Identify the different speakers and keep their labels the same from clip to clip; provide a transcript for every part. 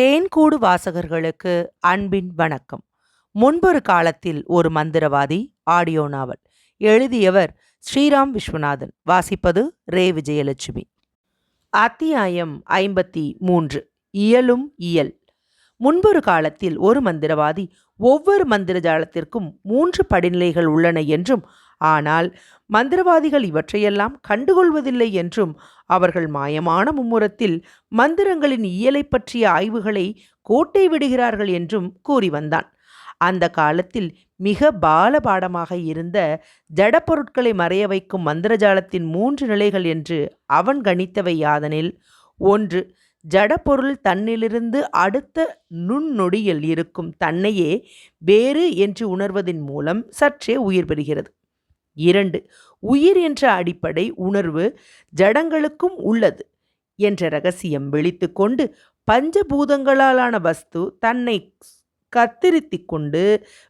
Speaker 1: தேன்கூடு வாசகர்களுக்கு அன்பின் வணக்கம். முன்பொரு காலத்தில் ஒரு மந்திரவாதி ஆடியோ நாவல் எழுதியவர் ஸ்ரீராம் விஸ்வநாதன். வாசிப்பது ரே. விஜயலட்சுமி. அத்தியாயம் ஐம்பத்தி மூன்று இயலும் இயல். முன்பொரு காலத்தில் ஒரு மந்திரவாதி ஒவ்வொரு மந்திர ஜாலத்திற்கும் மூன்று படிநிலைகள் உள்ளன என்றும் ஆனால் மந்திரவாதிகள் இவற்றையெல்லாம் கண்டுகொள்வதில்லை என்றும் அவர்கள் மாயமான மும்முரத்தில் மந்திரங்களின் இயலை பற்றிய ஆய்வுகளை கோட்டை விடுகிறார்கள் என்றும் கூறி வந்தான். அந்த காலத்தில் மிக பாலபாடமாக இருந்த ஜடப்பொருட்களை மறைய வைக்கும் மந்திரஜாலத்தின் மூன்று நிலைகள் என்று அவன் கணித்தவை யாதனில் ஒன்று ஜடப்பொருள் தன்னிலிருந்து அடுத்த நுண்ணொடியில் இருக்கும் தன்னையே வேறு என்று உணர்வதன் மூலம் சற்றே உயிர் பெறுகிறது. இரண்டு உயிர் என்ற அடிப்படை உணர்வு ஜடங்களுக்கும் உள்ளது என்ற ரகசியம் விழித்து கொண்டு பஞ்சபூதங்களாலான வஸ்து தன்னை கத்திரித்தி கொண்டு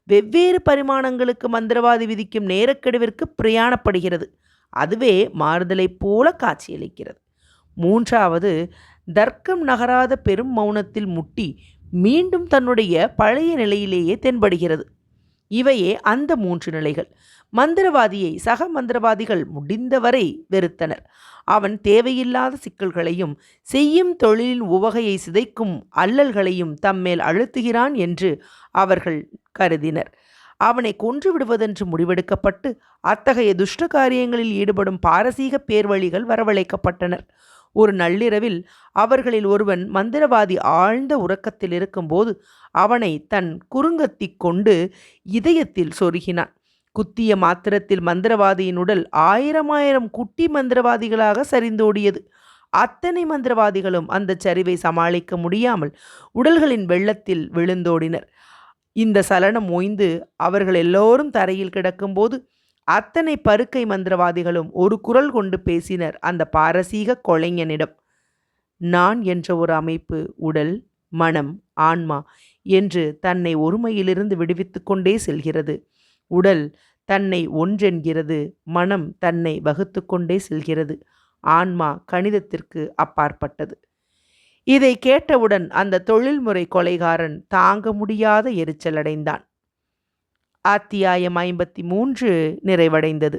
Speaker 1: வெவ்வேறு பரிமாணங்களுக்கு மந்திரவாதி விதிக்கும் நேரக்கெடுவிற்கு பிரயாணப்படுகிறது. அதுவே மாறுதலைப் போல காட்சியளிக்கிறது. மூன்றாவது தர்க்கம் நகராத பெரும் மௌனத்தில் முட்டி மீண்டும் தன்னுடைய பழைய நிலையிலேயே தென்படுகிறது. இவையே அந்த மூன்று நிலைகள். மந்திரவாதியை சக மந்திரவாதிகள் முடிந்தவரை வெறுத்தனர். அவன் தேவையில்லாத சிக்கல்களையும் செய்யும் தொழிலின் உவகையை சிதைக்கும் அல்லல்களையும் தம்மேல் அழுத்துகிறான் என்று அவர்கள் கருதினர். அவனை கொன்று விடுவதென்று முடிவெடுக்கப்பட்டு அத்தகைய துஷ்ட காரியங்களில் ஈடுபடும் பாரசீக பேர்வழிகள் வரவழைக்கப்பட்டனர். ஒரு நள்ளிரவில் அவர்களில் ஒருவன் மந்திரவாதி ஆழ்ந்த உறக்கத்தில் இருக்கும்போது அவனை தன் குறுங்கத்தி கொண்டு இதயத்தில் சொருகினான். குத்திய மாத்திரத்தில் மந்திரவாதியின் உடல் ஆயிரம் ஆயிரம் குட்டி மந்திரவாதிகளாக சரிந்தோடியது. அத்தனை மந்திரவாதிகளும் அந்த சரிவை சமாளிக்க முடியாமல் உடல்களின் வெள்ளத்தில் விழுந்தோடினர். இந்த சலனம் ஓய்ந்து அவர்கள் எல்லோரும் தரையில் கிடக்கும்போது அத்தனை பருக்கை மந்திரவாதிகளும் ஒரு குரல் கொண்டு பேசினர் அந்த பாரசீக கொலைஞனிடம். நான் என்ற ஒரு அமைப்பு உடல் மனம் ஆன்மா என்று தன்னை ஒருமையிலிருந்து விடுவித்து கொண்டே செல்கிறது. உடல் தன்னை ஒன்றென்கிறது மனம் தன்னை வகுத்து கொண்டே செல்கிறது. ஆன்மா கணிதத்திற்கு அப்பாற்பட்டது. இதை கேட்டவுடன் அந்த தொழில்முறை கொலைகாரன் தாங்க முடியாத எரிச்சலடைந்தான். அத்தியாயம் ஐம்பத்தி மூன்று நிறைவடைந்தது.